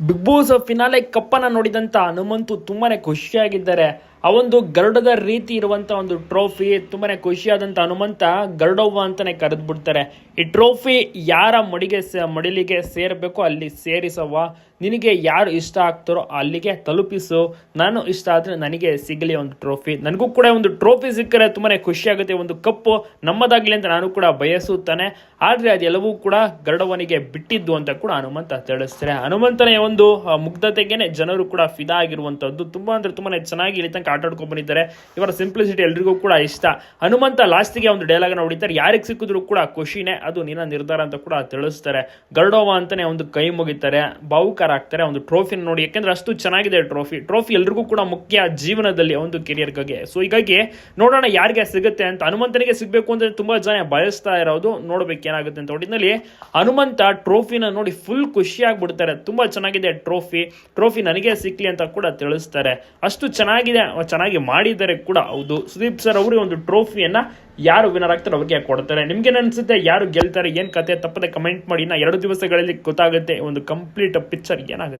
Big Boss finale ಕಪ್ಪನ್ನ ನೋಡಿದಂತ ಹನುಮಂತು ತುಂಬಾನೇ ಖುಷಿಯಾಗಿದ್ದಾರೆ. ಆ ಒಂದು ಗರುಡದ ರೀತಿ ಇರುವಂತ ಒಂದು ಟ್ರೋಫಿ ತುಂಬಾನೇ ಖುಷಿಯಾದಂಥ ಹನುಮಂತ ಗರುಡವ್ವ ಅಂತಾನೆ ಕರೆದು ಬಿಡ್ತಾರೆ ಈ ಟ್ರೋಫಿ ಯಾರ ಮಡಿಗೆ ಮಡಿಲಿಗೆ ಸೇರಬೇಕು ಅಲ್ಲಿ ಸೇರಿಸವ್ವ. ನಿನಗೆ ಯಾರು ಇಷ್ಟ ಆಗ್ತಾರೋ ಅಲ್ಲಿಗೆ ತಲುಪಿಸು. ನಾನು ಇಷ್ಟ ಆದರೆ ನನಗೆ ಸಿಗಲಿ ಒಂದು ಟ್ರೋಫಿ ನನಗೂ ಕೂಡ ಒಂದು ಟ್ರೋಫಿ ಸಿಕ್ಕರೆ ತುಂಬಾನೇ ಖುಷಿಯಾಗುತ್ತೆ ಒಂದು ಕಪ್ಪು ನಮ್ಮದಾಗಲಿ ಅಂತ ನಾನು ಕೂಡ ಬಯಸುತ್ತಾನೆ. ಆದರೆ ಅದೆಲ್ಲವೂ ಕೂಡ ಗರುಡವನಿಗೆ ಬಿಟ್ಟಿದ್ದು ಅಂತ ಕೂಡ ಹನುಮಂತ ತಿಳಿಸ್ತಾರೆ. ಹನುಮಂತನೇ ಒಂದು ಮುಗ್ಧತೆಗೇನೆ ಜನರು ಕೂಡ ಫಿದಾ ಆಗಿರುವಂಥದ್ದು ತುಂಬ ಅಂದರೆ ತುಂಬಾ ಚೆನ್ನಾಗಿ ಇಲ್ಲಿ ತನಕ ಆಟ ಆಡ್ಕೊಂಡು ಬಂದಿದ್ದಾರೆ ಇವರ ಸಿಂಪ್ಲಿಸಿಟಿ ಎಲ್ರಿಗೂ ಕೂಡ ಇಷ್ಟ. ಹನುಮಂತ ಲಾಸ್ಟಿಗೆ ಒಂದು ಡೈಲಾಗ್ ಹೊಡಿತಾರೆ. ಯಾರಿಗೆ ಸಿಕ್ಕಿದ್ರು ಕೂಡ ಖುಷಿನೇ ಅದು ನಿನ್ನ ನಿರ್ಧಾರ ಅಂತ ಕೂಡ ತಿಳಿಸ್ತಾರೆ. ಗರ್ಡೋವ ಅಂತಾನೆ ಒಂದು ಕೈ ಮುಗಿತಾರೆ. ಭಾವುಕಾರ ಆಗ್ತಾರೆ ಒಂದು ಟ್ರೋಫಿ ನೋಡಿ. ಯಾಕೆಂದ್ರೆ ಅಷ್ಟು ಚೆನ್ನಾಗಿದೆ ಟ್ರೋಫಿ ಟ್ರೋಫಿ ಎಲ್ರಿಗೂ ಕೂಡ ಮುಖ್ಯ ಜೀವನದಲ್ಲಿ ಒಂದು ಕೆರಿಯರ್ಗಾಗಿ ಸೊ ಹೀಗಾಗಿ ನೋಡೋಣ ಯಾರಿಗೆ ಸಿಗುತ್ತೆ ಅಂತ. ಹನುಮಂತನಿಗೆ ಸಿಗಬೇಕು ಅಂದ್ರೆ ತುಂಬಾ ಜನ ಬಯಸ್ತಾ ಇರೋದು. ನೋಡ್ಬೇಕು ಏನಾಗುತ್ತೆ ಅಂತ ಒಟ್ಟಿನಲ್ಲಿ ಹನುಮಂತ ಟ್ರೋಫಿನ ನೋಡಿ ಫುಲ್ ಖುಷಿ ಆಗ್ಬಿಡ್ತಾರೆ. ತುಂಬಾ ಚೆನ್ನಾಗಿದೆ ಟ್ರೋಫಿ ಟ್ರೋಫಿ ನನಗೆ ಸಿಕ್ಲಿ ಅಂತ ಕೂಡ ತಿಳಿಸ್ತಾರೆ. ಅಷ್ಟು ಚೆನ್ನಾಗಿದೆ ಚೆನ್ನಾಗಿ ಮಾಡಿದ್ದಾರೆ ಕೂಡ ಹೌದು. ಸುದೀಪ್ ಸರ್ ಅವರು ಒಂದು ಟ್ರೋಫಿಯನ್ನ ಯಾರು ವಿನರ್ ಆಗ್ತಾರೆ ಅವ್ರಿಗೆ ಕೊಡ್ತಾರೆ. ನಿಮ್ಗೆ ಅನ್ಸುತ್ತೆ? ಯಾರು ಗೆಲ್ತಾರೆ? ಏನ್ ಕತೆ? ತಪ್ಪದೆ ಕಮೆಂಟ್ ಮಾಡಿ. ಇನ್ನ ಎರಡು ದಿವಸಗಳಲ್ಲಿ ಗೊತ್ತಾಗುತ್ತೆ. ಒಂದು ಕಂಪ್ಲೀಟ್ ಪಿಕ್ಚರ್ ಏನಾಗುತ್ತೆ?